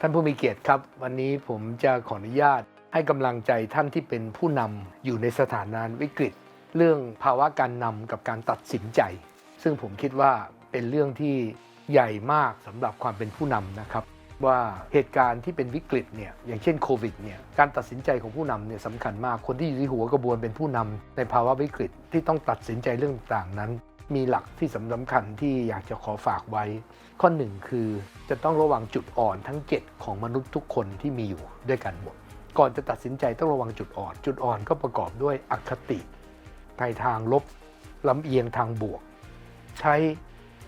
ท่านผู้มีเกียรติครับ วันนี้ผมจะขออนุญาตให้กำลังใจท่านที่เป็นผู้นำอยู่ในสถานะวิกฤต เรื่องภาวะการนำกับการตัดสินใจ ซึ่งผมคิดว่าเป็นเรื่องที่ใหญ่มากสำหรับความเป็นผู้นำนะครับ ว่าเหตุการณ์ที่เป็นวิกฤตเนี่ยอย่างเช่นโควิดเนี่ยการตัดสินใจของผู้นำเนี่ยสำคัญมากคนที่อยู่ที่หัวกระบวนเป็นผู้นำในภาวะวิกฤตที่ต้องตัดสินใจเรื่องต่างนั้น มีหลักที่สำคัญที่อยากจะขอฝากไว้ ข้อหนึ่งคือจะต้องระวังจุดอ่อนทั้ง 7 ของมนุษย์ทุกคนที่มีอยู่ด้วยกันหมด ก่อนจะตัดสินใจต้องระวังจุดอ่อน จุดอ่อนก็ประกอบด้วยอคติในทางลบลำเอียงทางบวก ใช้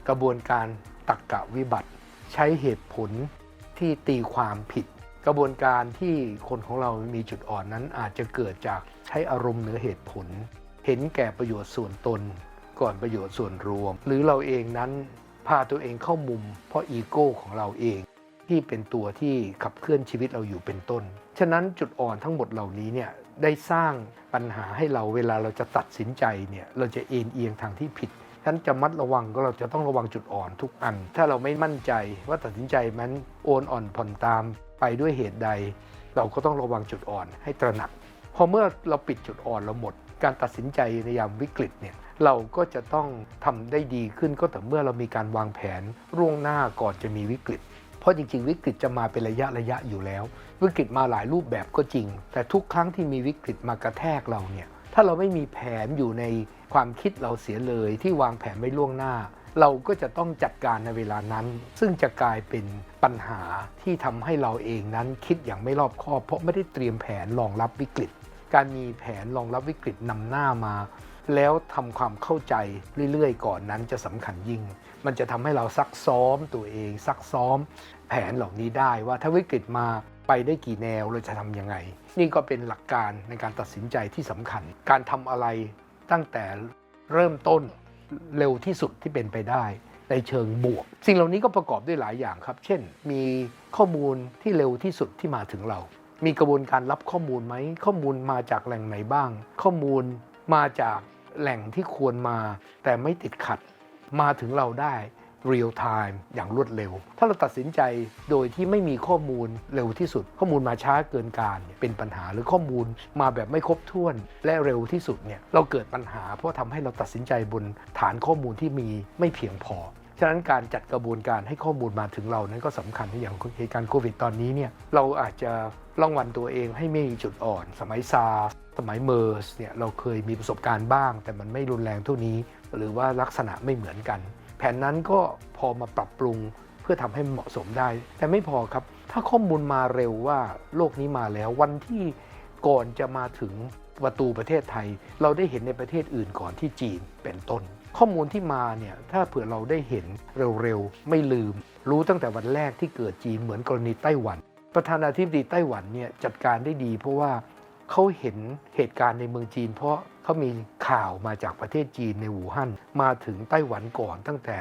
กระบวนการตักกะวิบัติ ใช้เหตุผลที่ตีความผิด กระบวนการที่คนของเรามีจุดอ่อนนั้นอาจจะเกิดจากใช้อารมณ์เหนือเหตุผล เห็นแก่ประโยชน์ส่วนตน ก่อนประโยชน์ส่วนรวม หรือเราเองนั้นพาตัวเองเข้ามุม เพราะอีโก้ของเราเอง ที่เป็นตัวที่ขับเคลื่อนชีวิตเราอยู่เป็นต้น ฉะนั้นจุดอ่อนทั้งหมดเหล่านี้เนี่ยได้สร้างปัญหาให้เราเวลาเราจะตัดสินใจเนี่ยเราจะเอ็นเอียงทางที่ผิดฉะนั้นจะมัดระวังก็เราจะต้องระวังจุดอ่อนทุกอัน ถ้าเราไม่มั่นใจว่าตัดสินใจมันโอนอ่อนผ่อนตามไปด้วยเหตุใด เราก็ต้องระวังจุดอ่อนให้ตระหนักพอเมื่อเราปิดจุดอ่อนเราหมด การตัดสินใจในยามวิกฤตเนี่ย เราก็จะต้องทำได้ดีขึ้นก็แต่เมื่อเรามีการวางแผนล่วงหน้าก่อนจะมีวิกฤต เพราะจริง ๆ วิกฤตจะมาเป็นระยะระยะอยู่แล้ว วิกฤตมาหลายรูปแบบก็จริง แต่ทุกครั้งที่มีวิกฤตมากระแทกเราเนี่ยถ้าเราไม่มีแผนอยู่ในความคิดเราเสียเลยที่วางแผนไว้ล่วงหน้า เราก็จะต้องจัดการในเวลานั้น ซึ่งจะกลายเป็นปัญหาที่ทำให้เราเองนั้นคิดอย่างไม่รอบคอบ เพราะไม่ได้เตรียมแผนรองรับวิกฤต การมีแผนรองรับวิกฤตนำหน้ามา แล้วทำความเข้าใจเรื่อยๆ ก่อนนั้นจะสำคัญยิ่ง มันจะทำให้เราซักซ้อมตัวเอง ซักซ้อมแผนเหล่านี้ได้ว่าถ้าวิกฤตมาไปได้กี่แนวเราจะทำยังไง นี่ก็เป็นหลักการในการตัดสินใจที่สำคัญ การทำอะไรตั้งแต่เริ่มต้นเร็วที่สุดที่เป็นไปได้ในเชิงบวก สิ่งเหล่านี้ก็ประกอบด้วยหลายอย่างครับ เช่น มีข้อมูลที่เร็วที่สุดที่มาถึงเรา มีกระบวนการรับข้อมูลไหม ข้อมูลมาจากแหล่งไหนบ้าง ข้อมูลมาจาก แหล่งที่ควรมาแต่ไม่ติดขัดมาถึงเราได้ real time อย่างรวดเร็ว ถ้าเราตัดสินใจโดยที่ไม่มีข้อมูลเร็วที่สุด ข้อมูลมาช้าเกินการเป็นปัญหาหรือข้อมูลมาแบบไม่ครบถ้วนและเร็วที่สุดเนี่ยเราเกิดปัญหา เพราะทำให้เราตัดสินใจบนฐานข้อมูลที่มีไม่เพียงพอฉะนั้นการจัดกระบวนการให้ข้อมูลมาถึงเรานั้นก็สำคัญอย่างเหตุการณ์โควิดตอนนี้เนี่ยเราอาจจะรางวัลตัวเองให้ไม่มีจุดอ่อน สมัยซาร์ สมัยเมอร์สเนี่ยเราเคยมีประสบการณ์บ้าง แต่มันไม่รุนแรงเท่านี้ หรือว่าลักษณะไม่เหมือนกัน แผนนั้นก็พอมาปรับปรุงเพื่อทำให้เหมาะสมได้ แต่ไม่พอครับ ถ้าข้อมูลมาเร็วว่าโลกนี้มาแล้ววันที่ก่อนจะมาถึงประตูประเทศไทย เราได้เห็นในประเทศอื่นก่อนที่จีนเป็นต้น ข้อมูลที่มาเนี่ยถ้าเผื่อเราได้เห็นเร็วๆไม่ลืม รู้ตั้งแต่วันแรกที่เกิดจีนเหมือนกรณีไต้หวัน ประธานาธิบดีไต้หวันเนี่ยจัดการได้ดี เพราะว่า เขาเห็นเหตุการณ์ในเมืองจีน เพราะเขามีข่าวมาจากประเทศจีนในหูฮั่นมาถึงไต้หวันก่อนตั้งแต่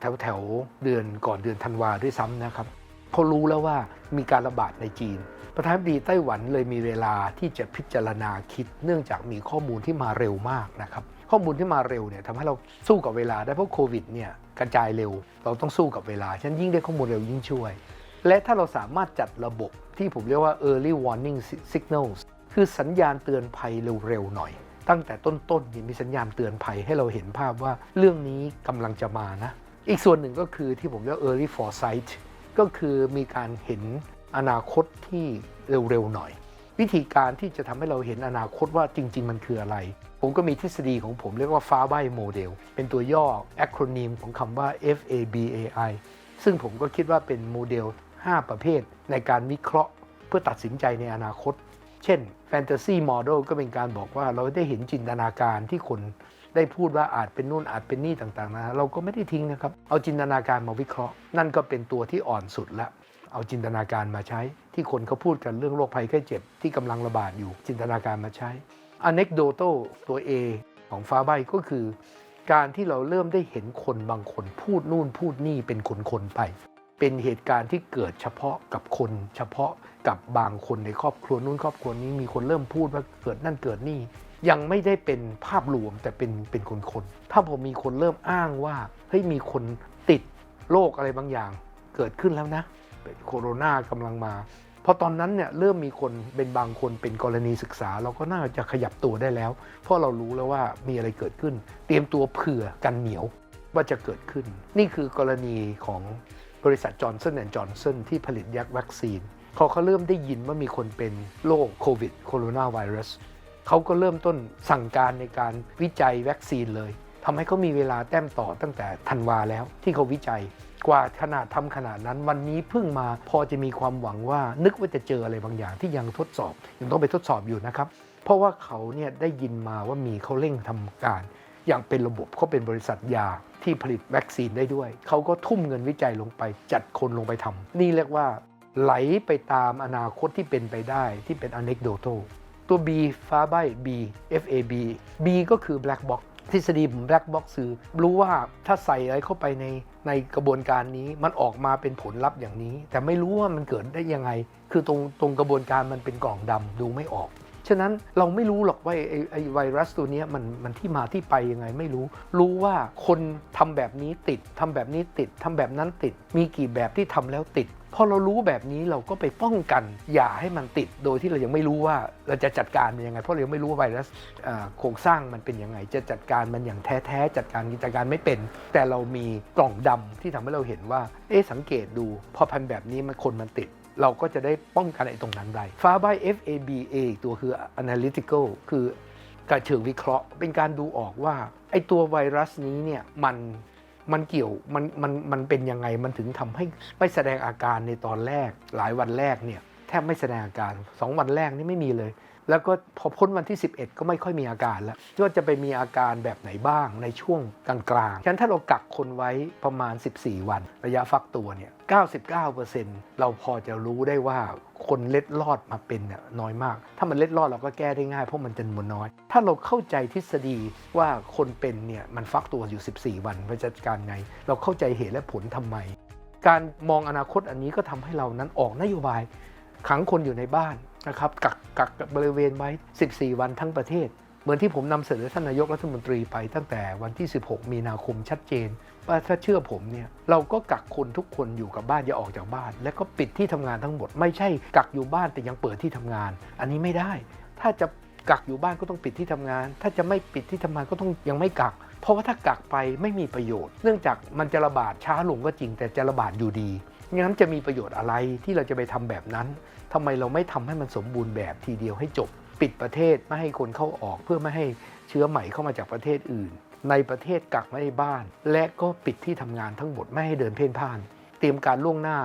แถวแถวๆเดือนก่อนเดือนธันวาด้วยซ้ำนะครับเขารู้แล้วว่ามีการระบาดในจีน ประธานาธิบดีไต้หวันเลยมีเวลาที่จะพิจารณาคิด เนื่องจากมีข้อมูลที่มาเร็วมากนะครับข้อมูลที่มาเร็วเนี่ยทำให้เราสู้กับเวลาได้เพราะโควิดเนี่ยกระจายเร็ว เราต้องสู้กับเวลาฉะนันยิ่งได้ข้อมูลเร็วยิ่งช่วย และถ้าเราสามารถจัดระบบที่ผมเรียกว่า early warning signals คือสัญญาณเตือนภัยเร็วๆหน่อย ตั้งแต่ต้นๆเนี่ยมีสัญญาณเตือนภัยให้เราเห็นภาพว่าเรื่องนี้กำลังจะมานะ อีกส่วนหนึ่งก็คือที่ผมเรียก early foresight ก็คือมีการเห็นอนาคตที่เร็วๆหน่อย วิธีการที่จะทำให้เราเห็นอนาคตว่าจริง ๆ มันคืออะไร ผมก็มีทฤษฎีของผมเรียกว่าฟ้าใบโมเดลเป็นตัวย่อแอคโรนิมของคำว่า FABAI ซึ่งผมก็คิดว่าเป็นโมเดล 5 ประเภทในการวิเคราะห์ เพื่อตัดสินใจในอนาคต เช่น Fantasy Model ก็เป็นการบอกว่าเราได้เห็นจินตนาการที่คนได้พูดว่าอาจเป็นนู่นอาจเป็นนี่ต่างๆนะเราก็ไม่ได้ทิ้งนะครับ เอาจินตนาการมาวิเคราะห์ นั่นก็เป็นตัวที่อ่อนสุดละเอาจินตนาการมาใช้ ที่คนเขาพูดกันเรื่องโรคภัยไข้เจ็บที่กำลังระบาดอยู่ จินตนาการมาใช้ anecdotal ตัว A ของฟ้าใบก็คือ การที่เราเริ่มได้เห็นคนบางคนพูดนู่นพูดนี่เป็นคนๆไป เป็นเหตุการณ์ที่เกิดเฉพาะกับคน เฉพาะกับบางคนในครอบครัวนู่นครอบครัวนี้มีคนเริ่มพูดว่าเกิดนั่นเกิดนี่ ยังไม่ได้เป็นภาพรวมแต่เป็นเป็นคนๆถ้าผมมีคนเริ่มอ้างว่าเฮ้ยมีคนติดโรคอะไรบางอย่าง เกิดขึ้นแล้วนะโคโรนากำลังมาพอตอนนั้นเนี่ยเริ่มมีคนเป็นบางคนเป็นกรณีศึกษา เราก็น่าจะขยับตัวได้แล้ว เพราะเรารู้แล้วว่ามีอะไรเกิดขึ้น เตรียมตัวเผื่อกันเหนียวว่าจะเกิดขึ้น นี่คือกรณีของ บริษัทจอร์นสันแอนด์จอร์นสันที่ผลิตยักษ์วัคซีนพอเขาเริ่มได้ยินว่ามีคนเป็นโรคโควิดโคโรนาไวรัสเขาก็เริ่มต้นสั่งการในการวิจัยวัคซีนเลยทำให้เขามีเวลาแต้มต่อตั้งแต่ธันวาแล้วที่เขาวิจัยกว่าขนาดทำขนาดนั้นวันนี้เพิ่งมาพอจะมีความหวังว่านึกว่าจะเจออะไรบางอย่างที่ยังทดสอบ ยังต้องไปทดสอบอยู่นะครับ เพราะว่าเขาเนี่ยได้ยินมาว่ามีเขาเร่งทำการ อย่างเป็นระบบเขาเป็นบริษัทยาที่ผลิตวัคซีนได้ด้วย เขาก็ทุ่มเงินวิจัยลงไปจัดคนลงไปทำนี่เรียกว่า ไหลไปตามอนาคตที่เป็นไปได้ที่เป็น anecdotal ตัว B ฟ้าใบ B FAB B ก็คือ black box ทฤษฎีผม black box คือรู้ว่าถ้าใส่อะไรเข้าไปในในกระบวนการนี้มันออกมาเป็นผลลัพธ์อย่างนี้ แต่ไม่รู้ว่ามันเกิดได้ยังไง คือตรงตรงกระบวนการมันเป็นกล่องดำดูไม่ออก ฉะนั้นเราไม่รู้หรอกว่าไอ้ไอไวรัสตัวนี้มันมันที่มาที่ไปยังไงไม่รู้ รู้ว่าคนทำแบบนี้ติดทำแบบนี้ติดทำแบบนั้นติด มีกี่แบบที่ทำแล้วติดพอเรารู้แบบนี้เราก็ไปป้องกัน อย่าให้มันติดโดยที่เรายังไม่รู้ว่าเราจะจัดการมันยังไง เพราะเรายังไม่รู้ว่าไวรัสโครงสร้างมันเป็นยังไง จะจัดการมันอย่างแท้ๆจัดการจัดการไม่เป็น แต่เรามีกล่องดำที่ทำให้เราเห็นว่า เอ๊ะสังเกตดู พอพันแบบนี้มันคนมันติด เราก็จะได้ป้องกันไอ้ตรงนั้นได้ฟ้าใบ FABA อีกตัวคือ analytical คือการเชิงวิเคราะห์ เป็นการดูออกว่าไอ้ตัวไวรัสนี้เนี่ยมันมันเกี่ยวมันมันมันเป็นยังไงมันถึงทำให้ไม่แสดงอาการในตอนแรกหลายวันแรกเนี่ยแทบไม่แสดงอาการ 2 วันแรกนี่ไม่มีเลย แล้วก็พอพ้นวันที่ 11 ก็ไม่ค่อยมีอาการแล้วว่าจะไปมีอาการแบบไหนบ้างในช่วงกลางๆฉะนั้นถ้าเรากักคนไว้ประมาณ 14 วัน ระยะฟักตัวเนี่ย 99%เราพอจะรู้ได้ว่าคนเล็ดลอดมาเป็นเนี่ยน้อยมาก ถ้ามันเล็ดลอดเราก็แก้ได้ง่ายเพราะมันจำนวนน้อย ถ้าเราเข้าใจทฤษฎีว่าคนเป็นเนี่ยมันฟักตัวอยู่ 14 วันว่าจะจัดการไง เราเข้าใจเหตุและผลทำไม การมองอนาคตอันนี้ก็ทำให้เรานั้นออกนโยบายขังคนอยู่ในบ้าน นะครับกักกักบริเวณไว้ 14 วันทั้งประเทศ เหมือนที่ผมนำเสนอท่านนายกรัฐมนตรีไปตั้งแต่วันที่ 16 มีนาคมชัดเจน ว่าถ้าเชื่อผมเนี่ยเราก็กักคนทุกคนอยู่กับบ้านอย่าออกจากบ้าน และก็ปิดที่ทำงานทั้งหมด ไม่ใช่กักอยู่บ้านแต่ยังเปิดที่ทำงาน อันนี้ไม่ได้ ถ้าจะกักอยู่บ้านก็ต้องปิดที่ทำงาน ถ้าจะไม่ปิดที่ทำงานก็ต้องยังไม่กัก เพราะว่าถ้ากักไปไม่มีประโยชน์ เนื่องจากมันจะระบาดช้าลงก็จริงแต่จะระบาดอยู่ดี งั้นจะมีประโยชน์อะไรที่เราจะไปทำแบบนั้นทำไมเราไม่ทำให้มันสมบูรณ์แบบทีเดียวให้จบ ปิดประเทศไม่ให้คนเข้าออกเพื่อไม่ให้เชื้อใหม่เข้ามาจากประเทศอื่น ในประเทศกักไว้ในบ้าน และก็ปิดที่ทำงานทั้งหมดไม่ให้เดินเพ่นพ่าน เตรียมการล่วงหน้า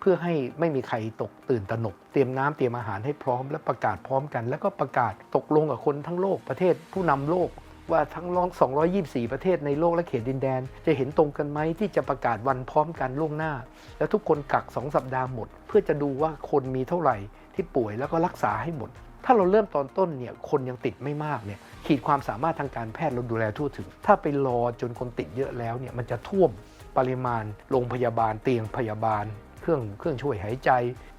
เพื่อให้ไม่มีใครตกตื่นตระหนก เตรียมน้ำเตรียมอาหารให้พร้อมและประกาศพร้อมกัน แล้วก็ประกาศตกลงกับคนทั้งโลกประเทศผู้นำโลก ว่าทั้งร้อง224 ประเทศในโลกและเขตดินแดน จะเห็นตรงกันไหมที่จะประกาศวันพร้อมกันล่วงหน้า แล้วทุกคนกัก 2 สัปดาห์หมด เพื่อจะดูว่าคนมีเท่าไหร่ที่ป่วยแล้วก็รักษาให้หมด ถ้าเราเริ่มตอนต้นเนี่ยคนยังติดไม่มากเนี่ยขีดความสามารถทางการแพทย์เราดูแลทั่วถึง ถ้าไปรอจนคนติดเยอะแล้วเนี่ยมันจะท่วมปริมาณโรงพยาบาลเตียงพยาบาล เครื่องเครื่องช่วยหายใจ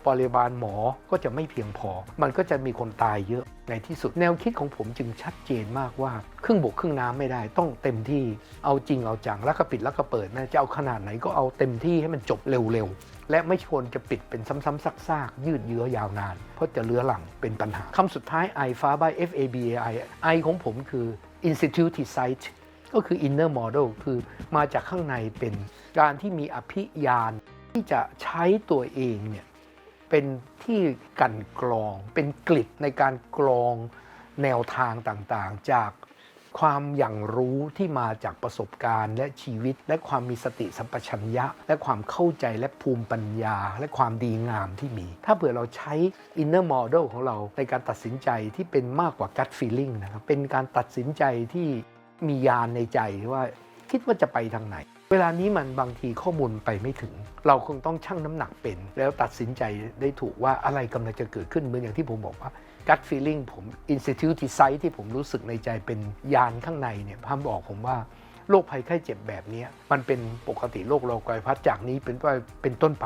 ปริมาณหมอก็จะไม่เพียงพอ มันก็จะมีคนตายเยอะในที่สุดแนวคิดของผมจึงชัดเจนมากว่า ครึ่งบกครึ่งน้ำไม่ได้ต้องเต็มที่เอาจริงเอาจังแล้วก็ปิดแล้วก็เปิดนะจะเอาขนาดไหนก็เอาเต็มที่ให้มันจบเร็วๆ และไม่ควรจะปิดเป็นซ้ำๆซากๆยืดเยื้อยาวนาน เพราะจะเลื้อหลังเป็นปัญหาคำสุดท้าย I ฟ้า by F A B A I I ของผมคือ instituticize ก็คือ inner model คือมาจากข้างในเป็นการที่มีอภิญาณ ที่จะใช้ตัวเองเนี่ยเป็นที่กันกรอง เป็นกลิดในการกรองแนวทางต่างๆ จากความอย่างรู้ที่มาจากประสบการณ์ และชีวิต และความมีสติสัมปชัญญะ และความเข้าใจและภูมิปัญญา และความดีงามที่มี ถ้าเผื่อเราใช้ inner model ของเราในการตัดสินใจที่เป็นมากกว่า gut feeling นะครับเป็นการตัดสินใจที่มียานในใจว่าคิดว่าจะไปทางไหน เวลานี้มันบางทีข้อมูลไปไม่ถึง เราคงต้องชั่งน้ำหนักเป็น แล้วตัดสินใจได้ถูกว่าอะไรกำลังจะเกิดขึ้นเหมือนอย่างที่ผมบอกว่า gut feeling ผม institute sight ที่ผมรู้สึกในใจเป็นยานข้างในเนี่ยพามบอกผมว่าโรคภัยไข้เจ็บแบบนี้มันเป็นปกติโรคโรคไกพัดจากนี้เป็นต้นเป็นต้นไป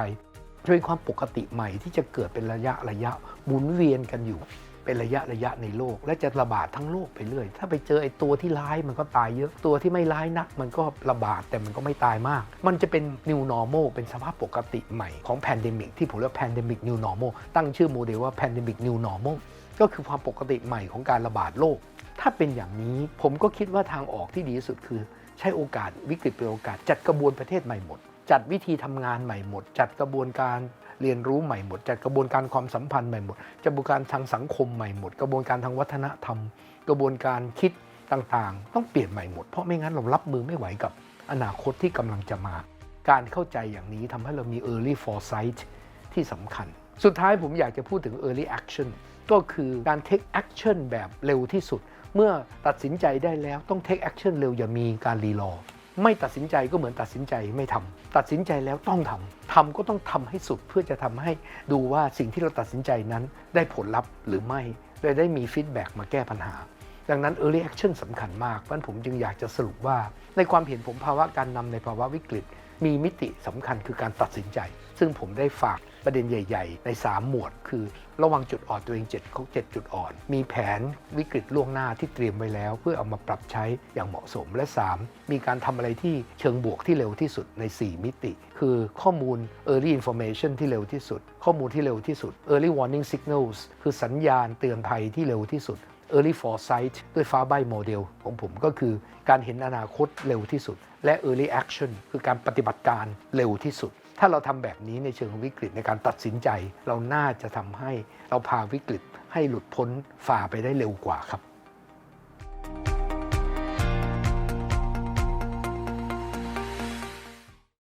จะเป็นความปกติใหม่ที่จะเกิดเป็นระยะระยะหมุนเวียนกันอยู่ เป็นระยะระยะในโลก และจะระบาดทั้งโลกไปเรื่อย ถ้าไปเจอไอ้ตัวที่ร้ายมันก็ตายเยอะ ตัวที่ไม่ร้ายนัก มันก็ระบาดแต่มันก็ไม่ตายมาก มันจะเป็น new normal เป็นสภาพปกติใหม่ของ pandemic ที่ผมเรียกว่า pandemic new normal ตั้งชื่อโมเดลว่า pandemic new normal ก็คือความปกติใหม่ของการระบาดโรคถ้าเป็นอย่างนี้ผมก็คิดว่าทางออกที่ดีที่สุดคือ ใช้โอกาสวิกฤตเป็นโอกาส จัดกระบวนประเทศใหม่หมด จัดวิธีทำงานใหม่หมด จัดกระบวนการ เรียนรู้ใหม่หมด จัดกระบวนการความสัมพันธ์ใหม่หมดกระบวนการทางสังคมใหม่หมด กระบวนการทางวัฒนธรรม กระบวนการคิดต่างๆ ต้องเปลี่ยนใหม่หมด เพราะไม่งั้นเรารับมือไม่ไหวกับอนาคตที่กำลังจะมา การเข้าใจอย่างนี้ทำให้เรามี early foresight ที่สำคัญ สุดท้ายผมอยากจะพูดถึง early action ก็คือการ take action แบบเร็วที่สุด เมื่อตัดสินใจได้แล้วต้อง take action เร็วอย่ามีการรีรอ ไม่ตัดสินใจก็เหมือนตัดสินใจไม่ทำตัดสินใจแล้วต้องทำทำก็ต้องทำให้สุดเพื่อจะทำให้ดูว่าสิ่งที่เราตัดสินใจนั้นได้ผลลัพธ์หรือไม่และได้มีฟีดแบ็กมาแก้ปัญหา ดังนั้น early action สำคัญมากเพราะฉะนั้นผมจึงอยากจะสรุปว่า ในความเห็นผมภาวะการนำในภาวะวิกฤต มีมิติสำคัญคือการตัดสินใจ ซึ่งผมได้ฝากประเด็นใหญ่ ๆ ใน 3 หมวด คือ ระวังจุดอ่อนตัวเอง7เขา7จุดอ่อน มีแผนวิกฤตล่วงหน้าที่เตรียมไว้แล้ว เพื่อเอามาปรับใช้อย่างเหมาะสมและ 3 มีการทำอะไรที่เชิงบวกที่เร็วที่สุดใน 4 มิติ คือข้อมูล early information ที่เร็วที่สุด ข้อมูลที่เร็วที่สุด early warning signals คือสัญญาณเตือนภัยที่เร็วที่สุด Early Foresight ด้วยฟ้าใบโมเดลของผมก็คือการเห็นอนาคตเร็วที่สุด และ Early Action คือการปฏิบัติการเร็วที่สุด ถ้าเราทำแบบนี้ในเชิงวิกฤตในการตัดสินใจ เราน่าจะทำให้เราพาวิกฤตให้หลุดพ้นฝ่าไปได้เร็วกว่าครับ